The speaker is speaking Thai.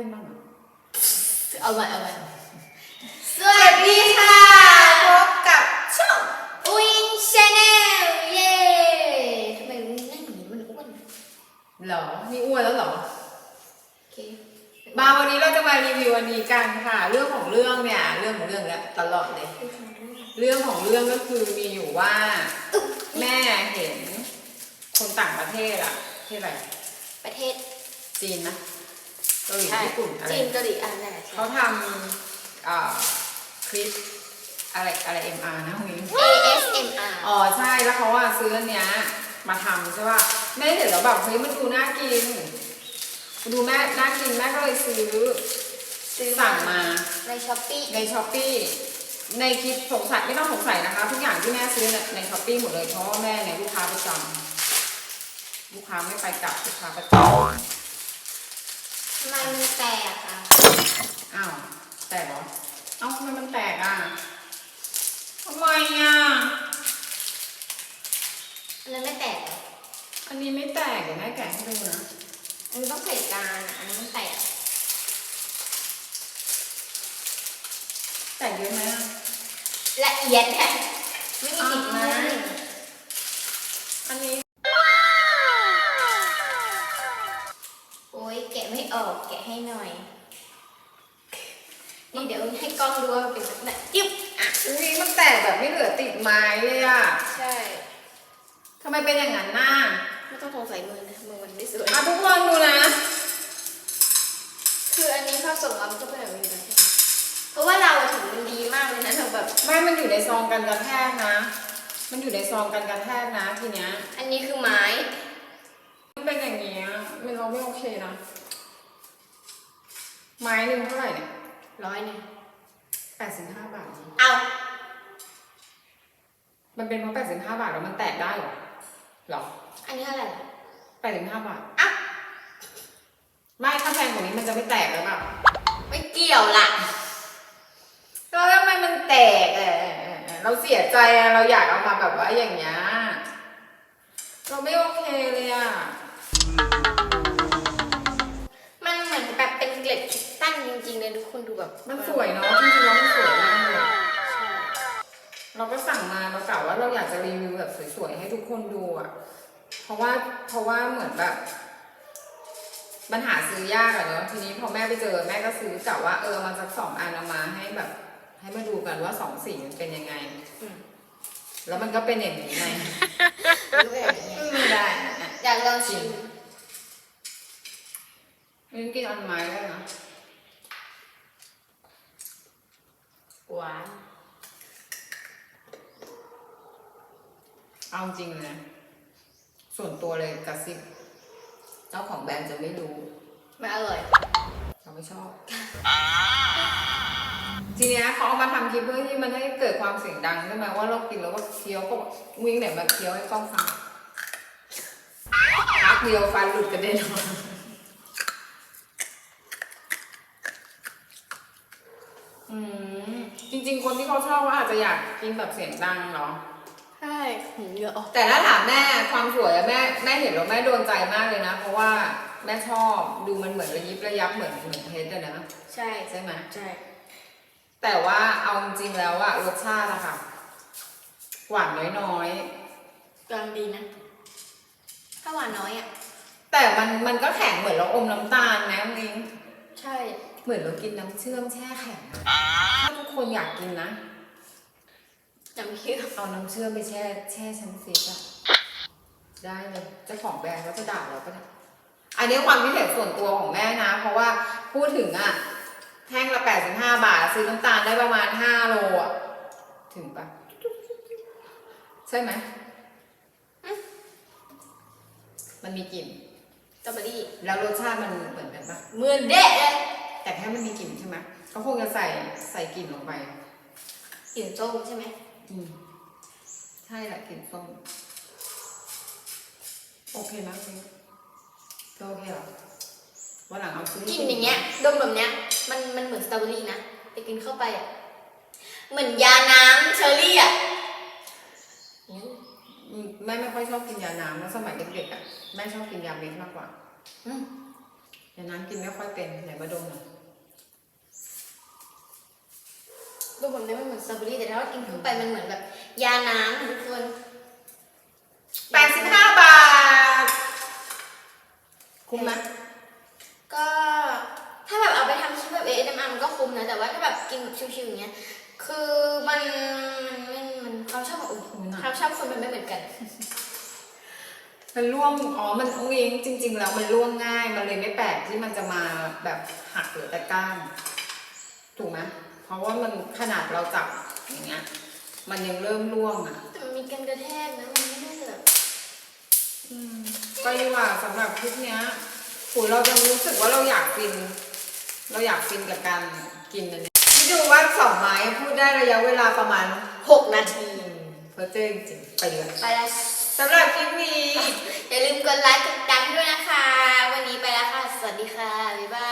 เล่นบ้างเหรอเอาใหม่เอาใหม่สวัสดีค่ะพบกับช่องวิงชาแนลเย้ทำไมมันนั่งอย่างนี้มันอ้วนเหรอนี่อ้วนแล้วเหรอ โอเคมาวันนี้เราจะมารีวิวอันนี้กันค่ะ เรื่องของเรื่องเนี่ยเรื่องของเรื่องแล้วตลอดเลย เรื่องของเรื่องก็คือมีอยู่ว่า แม่เห็นคนต่างประเทศอะที่อะไรประเทศจีนนะเกาหลีใช่ญี่ปุ่นอะไรจีนเกาหลีอะนั่นแหละใช่เขาทำอ่าคลิปอะไรอะไร MR นะพวกนี้ ASMR อ๋อใช่แล้วเขาว่าซื้ออันเนี้ยมาทำใช่ป่ะแม่เห็นแล้วแบบเฮ้ยมันดูน่ากิน ดูแม่น่ากินแม่ก็เลยซื้อซื้อสั่งมา ในช้อปปี้ในช้อปปีในคลิปสงสัยไม่ต้องสงสัยนะคะ ทุกอย่างที่แม่ซื้อเนี่ยในช้อปปีหมดเลยเพราะว่าแม่เนี่ยลูกค้าประจำลูกค้าไม่ไปกลับลูกค้าประจ ทำไมมันแตกอะำอ้าวแตกเหรอ เอ้าทำไมมันแตกอะทำไมอะอันนั้นไม่แตกเหรออันนี้ไม่แตกเดี๋ยวแม่แกะให้ดูนะ อันนี้ต้องใส่จานอะอันนี้มันแตก แตกเยอะไหมอะ ละเอียดแท้ไม่มีติดมา อันนี้ โอ้ยแกะไม่ ออกแกะให้หน่อย นี่เดี๋ยวให้กล้องดูว่ามันเป็นแบบไหนจิ๊บอะอุ้ยมันแตกแบบไม่เหลือติดไม้เลยอะใช่ทำไมเป็นอย่างนั้นน่ะไม่ต้องสงสัยมือนะมือมันไม่สวยอะทุกคนดูนะ คืออันนี้พอส่งมามันก็เป็นแบบนี้นะใช่ไหมเพราะว่าเราอะถึงมันดีมากเลยนะเราแบบไม่มันอยู่ในซองกันกระแทกนะ มันอยู่ในซองกันกระแทกนะทีเนี้ย อันนี้คือไม้ มันเป็นอย่างเงี้ยมันเราไม่โอเคนะ ไม้หนึ่งเท่าไหร่เนี่ยร้อยหนึ่งแปดสิบห้าบาท เอา มันเป็นเพราะแปดสิบห้าบาทแล้วมันแตกได้เหรอเหรออันนี้เท่าไหร่ล่ะแปดสิบห้าบาทอะไม่ถ้าแพงกว่านี้มันจะไม่แตกหรือเปล่าไม่เกี่ยวล่ะแล้วทำไมมันแตกเออเออเออเราเสียใจอะเราอยากเอามาแบบว่าอย่างเงี้ยเราไม่โอเคเลยอะ จริงๆเลยทุกคนดูแบบมันสวยเนาะจริงๆแล้วมันสวยมากเลยอะใช่เราก็สั่งมาเรากะว่าเราอยากจะรีวิวแบบสวยๆให้ทุกคนดูอะเพราะว่าเพราะว่าเหมือนแบบมันหาซื้อยากอะเนาะทีนี้พอแม่ไปเจอแม่ก็ซื้อกะว่าเออมันสักสองอันเอามาให้แบบ ให้มาดูกันว่าสองสีมันเป็นยังไงอืมแล้วมันก็เป็นอย่างนี้ไงดูแบบนี้ไม่ได้อะอะอยากลองชิมนี่กินอันไม้ได้นะ หวานเอาจริงเลยนะ ส่วนตัวเลยกระซิบเจ้าของแบรนด์จะไม่รู้ ไม่อร่อยเราไม่ชอบ ทีเนี้ยเขาเอามาทำคลิปเพื่อที่มันให้เกิดความเสียงดังใช่ไหมว่าเรากินแล้วก็เคี้ยวก็บอกวิ่งไหนมาเคี้ยวให้กล้องฟังพักเดียวฟันหลุดกระเด็นออกมาอืมจริง ๆ คนที่ เขาชอบว่าอาจจะอยากกินแบบเสียงดังเนาะใช่หูเยอะออกแต่ถ้าถามแม่ความสวยอะแม่แม่เห็นแล้วแม่โดนใจมากเลยนะ เพราะว่าแม่ชอบดูมันเหมือนระยิบระยับเหมือนเหมือนเพชรอะนะใช่ใช่ไหมใช่แต่ว่าเอาจริงๆแล้วอะรสชาติอะค่ะ หวานน้อยกำลังดีนะ ถ้าหวานน้อยอะ ๆ แต่มันมันก็แข็งเหมือนเราอมน้ำตาลนะลิง ใช่ เหมือนเรากินน้ำเชื่อมแช่แข็งอะถ้าทุกคนอยากกินนะน้ำเชื่อมเอาน้ำเชื่อมไปแช่แช่ชั้นฟรีซอะได้เลยเจ้าของแบรนด์เขาจะด่าเราก็ได้อันนี้ความคิดเห็นส่วนตัวของแม่นะ เพราะว่าพูดถึงอะแท่งละแปดสิบห้าบาท ซื้อน้ำตาลได้ประมาณห้าโลอะถึงปะใช่ไหมมันมีกลิ่นสตรอเบอรี่แล้วรสชาติมันเหมือนกันปะเหมือนเด็ดเลย แต่แค่มันมีกลิ่นใช่ไหมเขาคงจะใส่ใส่กลิ่นลงไปกลิ่นส้มใช่ไหมอืมใช่แหละกลิ่นส้มโอเคนะจริงก็โอเคเหรอวันหลังเอาซื้อกลิ่นอย่างเงี้ยดมแบบเนี้ย มันมันเหมือนสตรอเบอรี่นะแต่กินเข้าไปอะเหมือนยาน้ำเชอร์รี่อะอืมแม่ไม่ค่อยชอบกินยาน้ำแล้วสมัยเด็กๆอะแม่ชอบกินยาเม็ดมากกว่า อืมยาน้ำกินไม่ค่อยเป็นไหนมาดมหน่อย ดูแบบนี้มันเหมือนสตรอเบอรี่แต่ถ้าเรากินเข้าไปมันเหมือนแบบ ยาน้ำทุกคนแปดสิบห้าบาท คุ้มไหมก็ถ้าแบบเอาไปทำคลิปแบบ ASMR มันก็คุ้มนะแต่ว่าถ้าแบบกินแบบชิวๆอย่างเงี้ยคือมันมันมันมันความชอบของอุ่นความชอบคนมันไม่เหมือนกันมันร่วงอ๋อ มันองเองจริง ๆ แล้วมันร่วงง่าย มันเลยไม่แปลกที่มันจะมาแบบหักเหลือแต่ก้าน ถูกไหมเพ พราะว่ามันขนาดเราจับอย่างเงี้ย มันยังเริ่มร่วงอะ แต่มันมีการกระแทกนะ มันไม่ได้แบบอืมก็ดีว่าสำหรับคลิปเนี้ยปุ๋ยเราจะรู้สึกว่าเราอยากกิน เราอยากกินกับการกินอัเนี่ยคิดดูว่าสองไม้พูดได้ระยะเวลาประมาณหกนาทีเพรอเจอจริงไปเลยไปแล้ว สำหรับคลิปนี้ อย่าลืมกดไลค์กดติดตามด้วยนะคะ วันนี้ไปแล้วค่ะ สวัสดีค่ะ บ๊ายบาย